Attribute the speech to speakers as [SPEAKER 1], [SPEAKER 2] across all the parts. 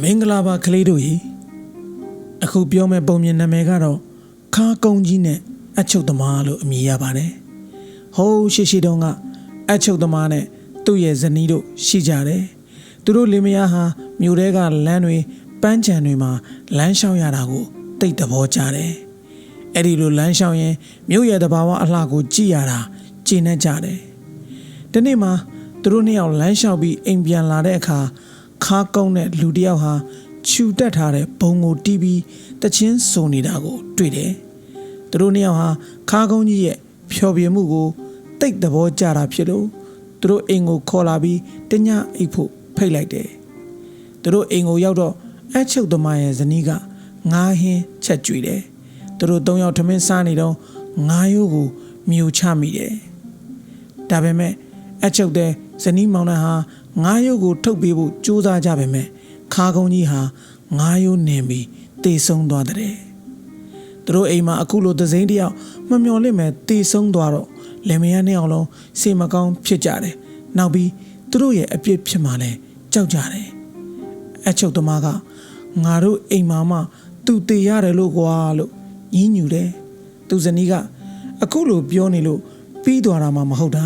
[SPEAKER 1] မင်္ဂလာပါကလေးတို့ရေအခုပြောမယ့်ပုံမြင်နာမည်ကတော့ခါကုန်းကြီးနဲ့အချုပ်သမားလို့အမည်ရပါတယ်ဟိုးရှိရှိတုန်းကအချုပ်သမားနဲ့သူ့ရဲ့ဇနီးတို့ရှိကြတယ်သူတို့လင်မယားဟာမြို့ထဲကလမ်းတွေပန်းချံတွေမှာလမ်းလျှောက်ရတာကိုတိတ်သဘောကျတယ်အဲ့ဒီလိုလမ်းလျှောက်ရင်မြို့ရဲ့တဘာဝအလှကိုကြည့်ရတာကျဉ်းနေကြတယ်ဒီနေ့မှာသူတို့နှစ်ယောက်လမ်းလျှောက်ပြီးအိမ်ပြန်လာတဲ့အခါ ခါကုန်းတဲ့လူတစ်ယောက်ဟာခြူတက်ထားတဲ့ဘုံကိုတီးပြီးတချင်းစုံနေတာကို တွေ့တယ်။သူတို့နှစ်ယောက်ဟာခါကုန်းကြီးရဲ့ဖျော်ဖြေမှုကိုတိတ်သဘောကျတာဖြစ်လို့သူတို့အိမ်ကိုခေါ်လာပြီးတညအိပ်ဖို့ဖိတ်လိုက်တယ်။သူတို့အိမ်ကိုရောက်တော့အချုပ်သမားရဲ့ဇနီးကငားဟင်းချက်ကြွေတယ်။သူတို့သုံးယောက်ထမင်းစားနေတော့ငားရိုးကိုမြူချမိတယ်။ဒါပေမဲ့အချုပ်တဲ့ဇနီးမောင်နှံဟာ ငားရိုးကိုထုတ်ပေးဖို့ကြိုးစားကြပေမဲ့ခါကုန်းကြီးဟာငားရိုးနင်ပြီးတေဆုံးသွားတဲ့သူတို့အိမ်မှာအခုလိုသစိမ်းတယောက်မမျော်လင့်မဲ့တေဆုံးသွားတော့လင်မယားနှစ်ယောက်လုံးစိတ်မကောင်းဖြစ်ကြတယ်နောက်ပြီးသူတို့ရဲ့အပြစ်ဖြစ်မှလည်းကြောက်ကြတယ်အချုပ်သမားကငါတို့အိမ်မှာမှသူတေရတယ်လို့ကွာလို့ညင်းညူတယ်သူဇနီးကအခုလိုပြောနေလို့ပြီးသွားတာမှမဟုတ်တာ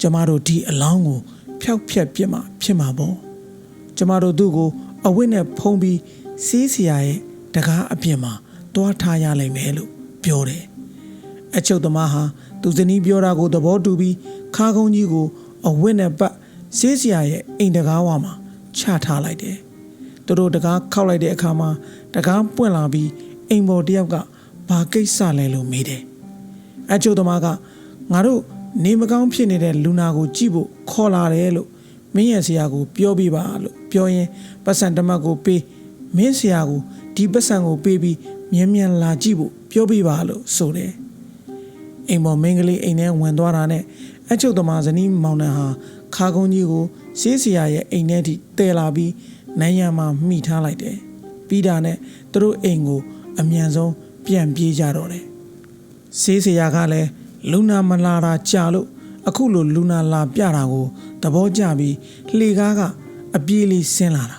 [SPEAKER 1] ကျမတို့ဒီအလောင်းကို ဖျောက်ဖျက်ပြစ်မှဖြစ်မှာပေါ့ကျမတို့သူ့ကိုအဝတ်နဲ့ဖုံးပြီးစီးစရာရဲ့တကားအပြင်မှာတွားထားရလိမ့်မယ်လို့ပြောတယ်အချုပ်သမားဟာသူဇနီးပြောတာကိုသဘောတူပြီးခါကုန်းကြီးကိုအဝတ်နဲ့ပတ်စီးစရာရဲ့အိမ်တကားဝါမှာချထားလိုက်တယ်သူတို့တကားခောက်လိုက်တဲ့အခါမှာတကားပွင့်လာပြီးအိမ်ပေါ်တယောက်ကဘာကိစ္စလဲလို့မေးတယ်အချုပ်သမားကငါတို့ နေမကောင်းဖြစ်နေတဲ့လူနာကိုကြည့်ဖို့ခေါ်လာတယ်လို့မင်းရဲ့ဆရာကိုပြောပြပါလို့ပြောရင်ပတ်စံတမတ်ကိုပေးမင်းဆရာကိုဒီပတ်စံကိုပေးပြီးမြင်မြန်လာကြည့်ဖို့ပြောပြပါလို့ဆိုတယ်အိမ်ပေါ်မင်းကလေးအိမ်ထဲဝင်သွားတာနဲ့အချုပ်သမားဇနီးမောင်နှံဟာခါကုန်းကြီးကိုဆေးဆရာရဲ့အိမ်ထဲထိတည်လာပြီးနိုင်ရမှာမိထားလိုက်တယ်ပြီးတာနဲ့သူတို့အိမ်ကို အမြန်ဆုံးပြန်ပြေးကြတော့တယ်ဆေးဆရာကလည်း လူနာမလာတာကြာလို့အခုလိုလူနာလာပြတာကိုသဘောကျပြီးလှေကားကအပြေးလေးဆင်းလာတာ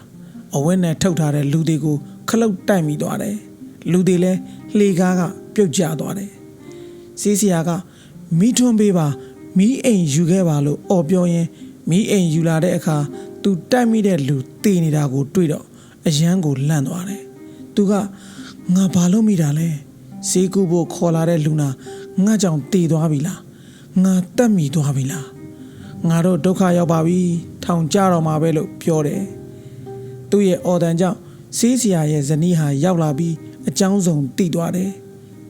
[SPEAKER 1] အဝက်နဲ့ထုတ်ထားတဲ့လူတွေကိုခလုတ်တိုက်မိသွားတယ်လူတွေလည်းလှေကားကပြုတ်ကျသွားတယ်စီးစရာကမီးထွန်းပေးပါမီးအိမ်ယူခဲ့ပါလို့អော်ပြောရင်မီးအိမ်ယူလာတဲ့အခါသူတိုက်မိတဲ့လူတည်နေတာကိုတွေ့တော့အယမ်းကိုလန့်သွားတယ်သူကငါဘာလို့မိတာလဲဈေးကူဖို့ခေါ်လာတဲ့လူနာ ငါကြောင့်တည်သွားပြီလားငါတက်မိသွားပြီလားငါတို့ဒုက္ခရောက်ပါပြီထောင်ကြတော့မှာပဲလို့ပြောတယ်သူ့ရဲ့အော်တန်ကြောင့်စေးစရာရဲ့ဇနီးဟာရောက်လာပြီးအကြောင်းစုံတည်သွားတယ်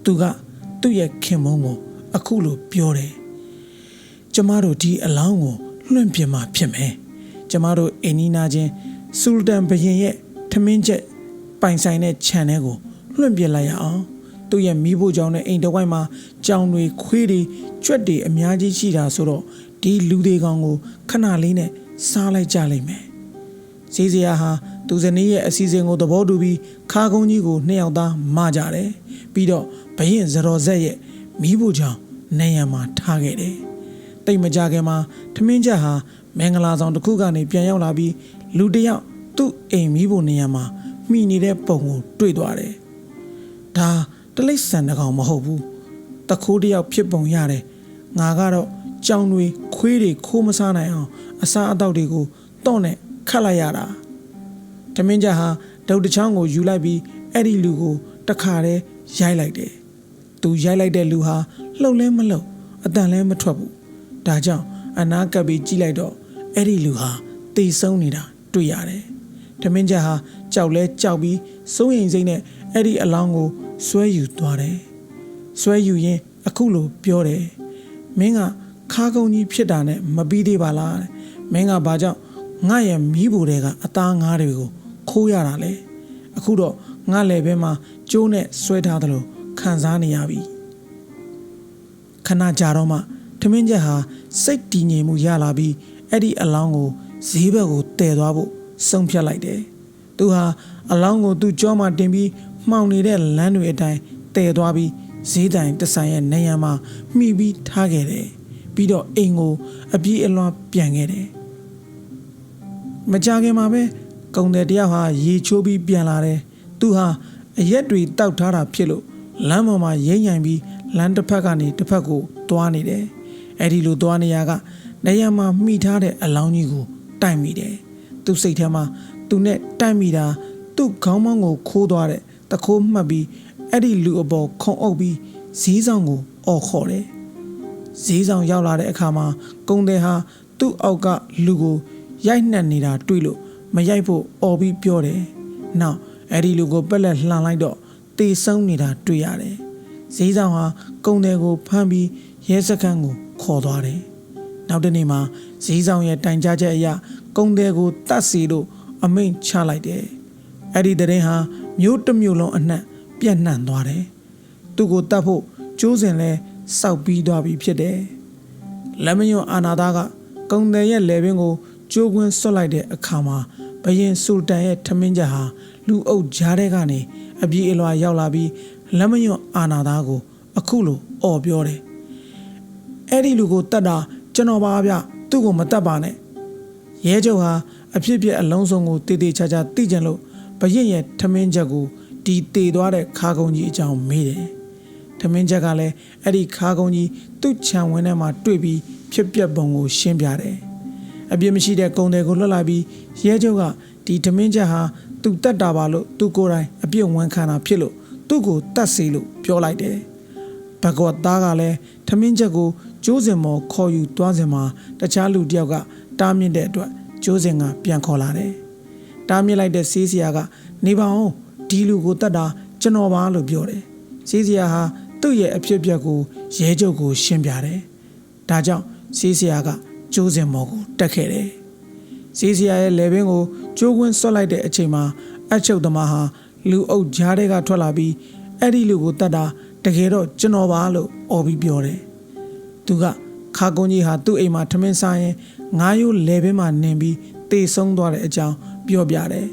[SPEAKER 1] သူကသူ့ရဲ့ခင်မုန်းကိုအခုလိုပြောတယ်ကျမတို့ဒီအလောင်းကိုလွှင့်ပြမှာဖြစ်မယ်ကျမတို့အင်းနီနာချင်းဆူလတန်ဘရင်ရဲ့ထမင်းချက်ပိုင်ဆိုင်တဲ့ခြံထဲကိုလွှင့်ပြလိုက်ရအောင် သူ့ရဲ့မိဖို့ကြောင့်နဲ့အိမ်တစ်ဝိုက်မှာကြောင်တွေခွေးတွေကြွက်တွေအများကြီးရှိတာဆိုတော့ဒီလူတွေကောင်ကိုခဏလေးနဲ့စားလိုက်ကြလိမ့်မယ်။စီစီယာဟာသူဇနီးရဲ့အစီအစဉ်ကိုသဘောတူပြီးခါကုန်းကြီးကိုနှစ်ယောက်သားမကြတယ်။ပြီးတော့ဘရင်ဇရော်ဆက်ရဲ့မိဖို့ကြောင့်နေရံမှာထားခဲ့တယ်။တိတ်မကြခင်မှာထမင်းချက်ဟာမင်္ဂလာဆောင်တစ်ခုကနေပြန်ရောက်လာပြီးလူတစ်ယောက်သူ့အိမ်မိဖို့နေရမှာမိနေတဲ့ပုံကိုတွေ့သွားတယ်။ဒါ တလိษံတကောင်မဟုတ်ဘူးတခိုးတယောက်ဖြစ်ပုံရတယ်ငါကတော့ကြောင်တွေခွေးတွေခိုးမစားနိုင်အောင်အစားအသောက်တွေကိုတော့နဲ့ခတ်လိုက်ရတာတမင်းကြဟာဒုတ်တချောင်းကိုယူလိုက်ပြီးအဲ့ဒီလူကိုတခါတည်းရိုက်လိုက်တယ်သူရိုက်လိုက်တဲ့လူဟာလှုပ်လဲမလှုပ်အတန်လဲမထွက်ဘူးဒါကြောင့်အနာကပ်ပြီးကြည့်လိုက်တော့အဲ့ဒီလူဟာတေဆုံးနေတာတွေ့ရတယ်တမင်းကြဟာကြောက်လဲကြောက်ပြီးစိုးရိမ်စိတ်နဲ့အဲ့ဒီအလောင်းကို ဆွဲယူသွားတယ်။ဆွဲယူရင်အခုလိုပြောတယ်။မင်းကခါကုန်းကြီးဖြစ်တာနဲ့မပြီးသေးပါလား။မင်းကဘာကြောင့်ငါရဲ့မီးဘူတွေကအသားငါးတွေကိုခိုးရတာလဲ။အခုတော့ငါလည်းဘဲမှာကျိုးနဲ့ဆွဲထားသလိုခံစားနေရပြီ။ခဏကြာတော့မှထမင်းချက်ဟာစိတ်တည်ငြိမ်မှုရလာပြီးအဲ့ဒီအလောင်းကိုဈေးဘက်ကိုတည်သွားဖို့ဆုံးဖြတ်လိုက်တယ်။သူဟာအလောင်းကိုသူ့ကြောမှာတင်ပြီး မှောင်နေတဲ့လမ်းတွေအတိုင်းတည်သွားပြီးဈေးတိုင်တဆိုင်ရဲ့နေရံမှာမှီပြီးထားခဲ့တယ်ပြီးတော့အိမ်ကိုအပြေးအလွှားပြန်ခဲ့တယ်မကြခင်မှာပဲကုံတယ်တယောက်ဟာရေချိုးပြီးပြန်လာတယ်သူဟာအရက်တွေတောက်ထားတာဖြစ်လို့လမ်းပေါ်မှာရိမ့်ညင်ပြီးလမ်းတစ်ဖက်ကနေတစ်ဖက်ကိုသွားနေတယ်အဲ့ဒီလိုသွားနေရကနေရာမှာမိထားတဲ့အလောင်းကြီးကိုတိုက်မိတယ်သူစိတ်ထဲမှာသူနဲ့တိုက်မိတာသူ့ခေါင်းမောင်းကိုခိုးသွားတဲ့ တခိုးမှတ်ပြီးအဲ့ဒီလူအပေါ်ခုံအုပ်ပြီးဈေးဆောင်ကိုအော်ခေါ်တယ်ဈေးဆောင်ရောက်လာတဲ့အခါမှာကုံတယ်ဟာသူ့အောက်ကလူကိုရိုက်နှက်နေတာတွေ့လို့မရိုက်ဖို့អော်ပြီးပြောတယ်။နောက်အဲ့ဒီလူကိုပက်လက်လှန်လိုက်တော့တေဆုံးနေတာတွေ့ရတယ်။ဈေးဆောင်ဟာကုံတယ်ကိုဖမ်းပြီးရဲစခန်းကိုခေါ်သွားတယ်။နောက်တစ်နေ့မှာဈေးဆောင်ရဲ့တိုင်ကြားချက်အရကုံတယ်ကိုတတ်စီလို့အမိန့်ချလိုက်တယ်။အဲ့ဒီတဲ့ရင်ဟာ မျိုးတစ်မျိုးလုံးအနှံ့ပြန့်နှံ့သွားတယ်။သူ့ကိုတတ်ဖို့ကျိုးစင်လဲစောက်ပြီးသွားပြီဖြစ်တယ်။လက်မညွန်အာနာသားကကုံတယ်ရဲ့လေပင်ကိုကျိုးကွင်းဆွတ်လိုက်တဲ့အခါမှာဘရင်ဆူတန်ရဲ့ထမင်းချက်ဟာလူအုပ်ကြားထဲကနေအပြေးအလွှာရောက်လာပြီးလက်မညွန်အာနာသားကို အခုလိုអော်ပြောတယ်။အဲ့ဒီလူကိုတတ်တာကျွန်တော်ပါဗျသူ့ကိုမတတ်ပါနဲ့။ရဲချုပ်ဟာအဖြစ်ပြက်အလုံးစုံကိုတည်တည်ချာချာသိကြလို့ ဘရင်ရဲ့ထမင်းချက်ကိုဒီတည်သွားတဲ့ခါကုံကြီးအကြောင်းမေးတယ်။ထမင်းချက်ကလည်းအဲ့ဒီခါကုန်းကြီးသူ့ခြံဝင်းထဲမှာတွေ့ပြီးဖြစ်ပျက်ပုံကိုရှင်းပြတယ်။အပြစ်မရှိတဲ့ကုံတွေကိုလွတ်လာပြီးရဲချုပ်ကဒီထမင်းချက်ဟာသူ့တက်တာပါလို့သူကိုယ်တိုင်အပြစ်ဝန်ခံတာဖြစ်လို့သူ့ကိုတတ်စီလို့ပြောလိုက်တယ်။ဘဂဝတ်သားကလည်းထမင်းချက်ကိုကျိုးစင်မော်ခေါ်ယူသွားစင်မှာတခြားလူတစ်ယောက်ကတားမြင့်တဲ့အတွက်ကျိုးစင်ကပြန်ခေါ်လာတယ်။ တားမြစ်လိုက်တဲ့စီးစရာကနေပါအောင်ဒီလူကိုတတ်တာကျွန်တော်ပါလို့ပြောတယ်စီးစရာဟာသူ့ရဲ့အဖြစ်အပျက်ကိုရဲချုပ်ကို ရှင်းပြတယ်ဒါကြောင့်စီးစရာကကျိုးစင်မော်ကိုတက်ခဲ့တယ်စီးစရာရဲ့လေဘင်းကိုကျိုးကွင်းဆွတ်လိုက်တဲ့အချိန်မှာအချုပ်သမားဟာလူအုပ်ကြားထဲကထွက်လာပြီးအဲ့ဒီလူကိုတတ်တာတကယ်တော့ကျွန်တော်ပါလို့អော်ပြီးပြောတယ်သူကခါကုန်းကြီးဟာသူ့အိမ်မှာထမင်းစားရင်ငားရိုးလေဘင်းမှာနင်ပြီး တေဆုံးသွားတဲ့အကြောင်းပြောပြတယ်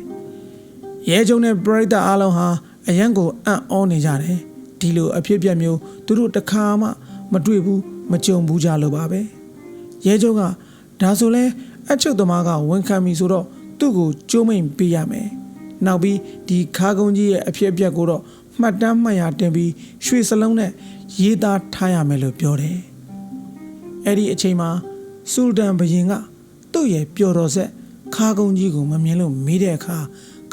[SPEAKER 1] ရဲကျုံနဲ့ပရိသတ်အားလုံးဟာအရန်ကိုအံ့ဩနေကြတယ်ဒီလိုအဖြစ်အပျက်မျိုးသူတို့တစ်ခါမှမတွေ့ဘူးမကြုံဘူးကြလို့ပါပဲရဲကျုံကဒါဆိုလဲအချုပ်သမားကဝန်ခံပြီဆိုတော့သူ့ကိုကျိုးမိန်ပေးရမယ်နောက်ပြီးဒီခါကုန်းကြီးရဲ့အဖြစ်အပျက်ကိုတော့မှတ်တမ်းမှတ်ရတင်ပြီးရွှေစလုံးနဲ့ရေးသားထားရမယ်လို့ပြောတယ်အဲ့ဒီအချိန်မှာဆူလတန်ဘရင်ကသူ့ရဲ့ပျော်တော်ဆက် ခါကုန်းကြီးကိုမမြင်လို့မေးတဲ့အခါ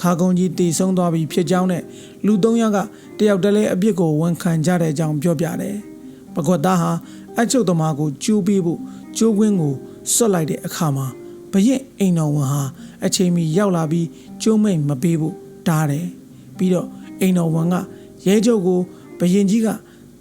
[SPEAKER 1] ခါကုန်းကြီးတည်ဆုံးသွားပြီဖြစ်ကြောင်းနဲ့လူ၃ယောက်ကတယောက်တည်းလဲအပြစ်ကိုဝန်ခံကြတဲ့အကြောင်းပြောပြတယ်။ပကွက်သားဟာအချုပ်သမားကိုကျိုးပေးဖို့ကျိုးကွင်းကိုဆွတ်လိုက်တဲ့အခါမှာဘရင်အိမ်တော်ဝန်ဟာအချိန်မီရောက်လာပြီးကျိုးမိတ်မပေးဖို့တားတယ်။ပြီးတော့အိမ်တော်ဝန်ကရဲချုပ်ကိုဘရင်ကြီးက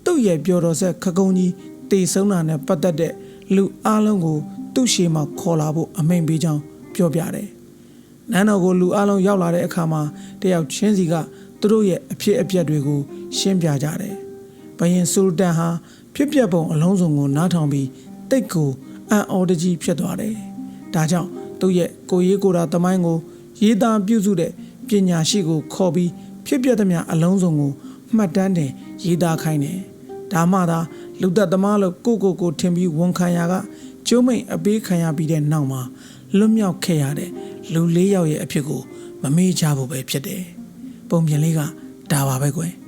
[SPEAKER 1] သူ့ရဲ့ပြောတော်ဆက်ခကုန်းကြီးတည်ဆုံးတာနဲ့ပတ်သက်တဲ့လူအလုံးကိုသူ့ရှေ့မှာခေါ်လာဖို့အမိန့်ပေးကြောင်း ပြောပြတယ်။နန်းတော်ကိုလူအလုံးရောက်လာတဲ့အခါမှာတယောက်ချင်းစီကသူတို့ရဲ့အဖြစ်အပျက်တွေကိုရှင်းပြကြတယ်။ဘယင်ဆူလတန်ဟာဖြစ်ပျက်ပုံအလုံးစုံကိုနားထောင်ပြီးတိတ်ကိုအံ့ဩတကြီးဖြစ်သွားတယ်။ဒါကြောင့်သူ့ရဲ့ကိုရေးကိုယ်တာသမိုင်းကိုရေးသားပြုစုတဲ့ပညာရှိကိုခေါ်ပြီးဖြစ်ပျက်သမျှအလုံးစုံကိုမှတ်တမ်းတင်ရေးသားခိုင်းတယ်။ဒါမှသာလူသက်သမားလို့ကိုကိုကိုထင်ပြီးဝန်ခံရကကျိုးမိန်အပေးခံရပြီးတဲ့နောက်မှာ လွတ်မြောက်ခဲ့ရတဲ့လူလေးယောက်ရဲ့အဖြစ်ကိုမမေ့ကြဘူးပဲဖြစ်တယ်။ပုံပြင်လေးကဒါပါပဲကွယ်။